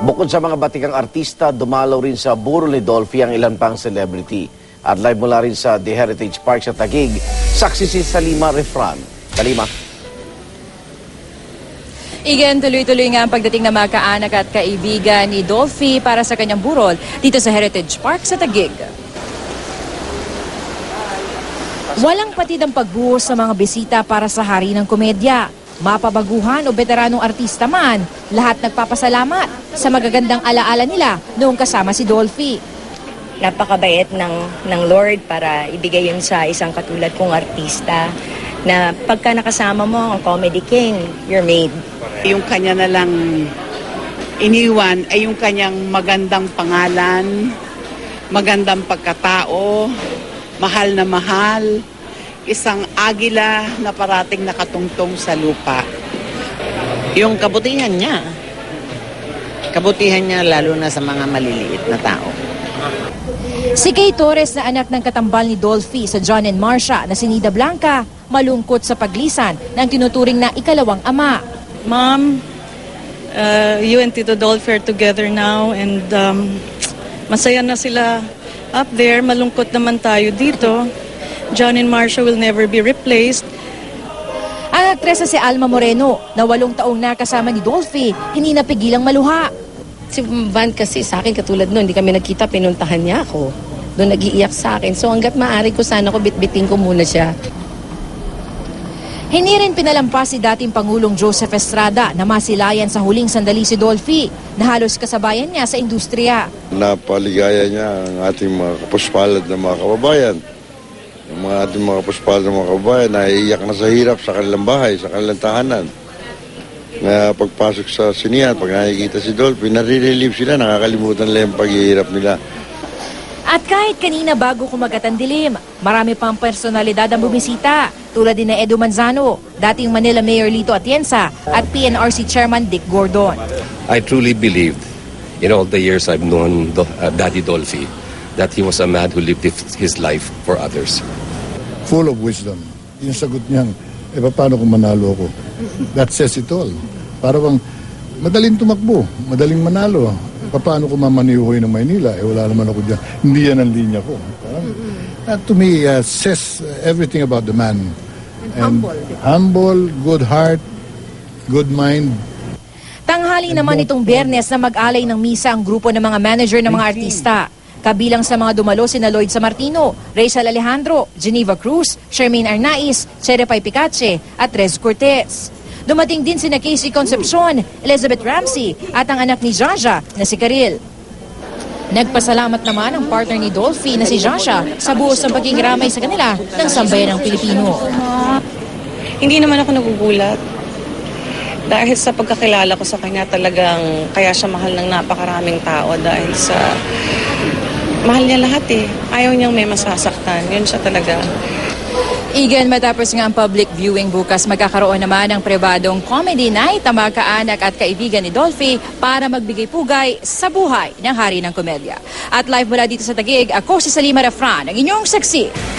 Bukod sa mga batikang artista, dumalaw rin sa burol ni Dolphy ang ilan pang celebrity. At live mula rin sa The Heritage Park sa Taguig, saksi si Salima Refran. Salima. Igen, tuloy-tuloy nga ang pagdating ng mga kaanak at kaibigan ni Dolphy para sa kanyang burol dito sa Heritage Park sa Taguig. Walang patid ang pagbuhos sa mga bisita para sa Hari ng Komedya. Mapabaguhan o veteranong artista man, lahat nagpapasalamat sa magagandang alaala nila noong kasama si Dolphy. napakabait ng, ng Lord para ibigay yun sa isang katulad kong artista na pagka nakasama mo ang Comedy King, you're made. Yung kanya na lang iniwan ay yung kanyang magandang pangalan, magandang pagkatao, mahal na mahal, isang agila na parating nakatungtong sa lupa. Yung kabutihan niya. Kabutihan niya lalo na sa mga maliliit na tao. Si Kay Torres na anak ng katambal ni Dolphy sa John and Marcia na si Nida Blanca, malungkot sa paglisan ng tinuturing na ikalawang ama. Mom, uh, you and Tito Dolphy are together now and um, masaya na sila up there. Malungkot naman tayo dito. John and Marcia will never be replaced. Ang aktresa si Alma Moreno na walong taong nakasama ni Dolphy, hindi napigilang maluha. Si Van kasi sa akin katulad noon, hindi kami nagkita, pinuntahan niya ako. Doon nagiiyak sa akin. So hanggat maaari ko sana ko bitbitin ko muna siya. Hindi rin pinalampas si dating Pangulong Joseph Estrada na masilayan sa huling sandali si Dolphy na halos kasabayan niya sa industriya. Napaligaya niya ang ating mga kapuspalad na mga kababayan. Yung mga ating mga kapuspalad na mga kababayan na iiyak na sa hirap sa kanilang bahay, sa kanilang tahanan. Na pagpasok sa sinihan, pag nakikita si Dolphy, nare-relieve sila, nakakalimutan nila yung paghihirap nila. At kahit kanina bago kumagat ang dilim, marami pang personalidad ang bumisita tulad din na Edo Manzano, dating Manila Mayor Lito Atienza at PNRC Chairman Dick Gordon. I truly believed in all the years I've known Do- uh, Daddy Dolphy that he was a man who lived his life for others. Full of wisdom. Yung sagot niyang, eh paano kung manalo ako? That says it all. Para bang, madaling tumakbo, madaling manalo. Paano ko mamanihoy ng Maynila? Eh wala naman ako dyan. Hindi yan ang linya ko. Parang, that to me uh, says everything about the man. And humble. Humble, good heart, good mind, Tanghali naman itong biyernes na mag-alay ng misa ang grupo ng mga manager ng mga artista. Kabilang sa mga dumalo si Lloyd Samartino, Rachel Alejandro, Geneva Cruz, Charmaine Arnaiz, Cherepay Picache at Rez Cortez. Dumating din sina Casey Concepcion, Elizabeth Ramsey at ang anak ni Jaja na si Karil. Nagpasalamat naman ang partner ni Dolphy na si Jasha sa buos ng pagiging ramay sa kanila ng sambayan ng Pilipino. Hindi naman ako nagugulat. Dahil sa pagkakilala ko sa kanya talagang kaya siya mahal ng napakaraming tao dahil sa mahal niya lahat eh. Ayaw niyang may masasaktan. Yun siya talaga. Igen, matapos nga ang public viewing bukas, magkakaroon naman ng pribadong comedy night ang mga kaanak at kaibigan ni Dolphy para magbigay pugay sa buhay ng hari ng komedya. At live mula dito sa Tagig, ako si Salima Refran, ang inyong saksi.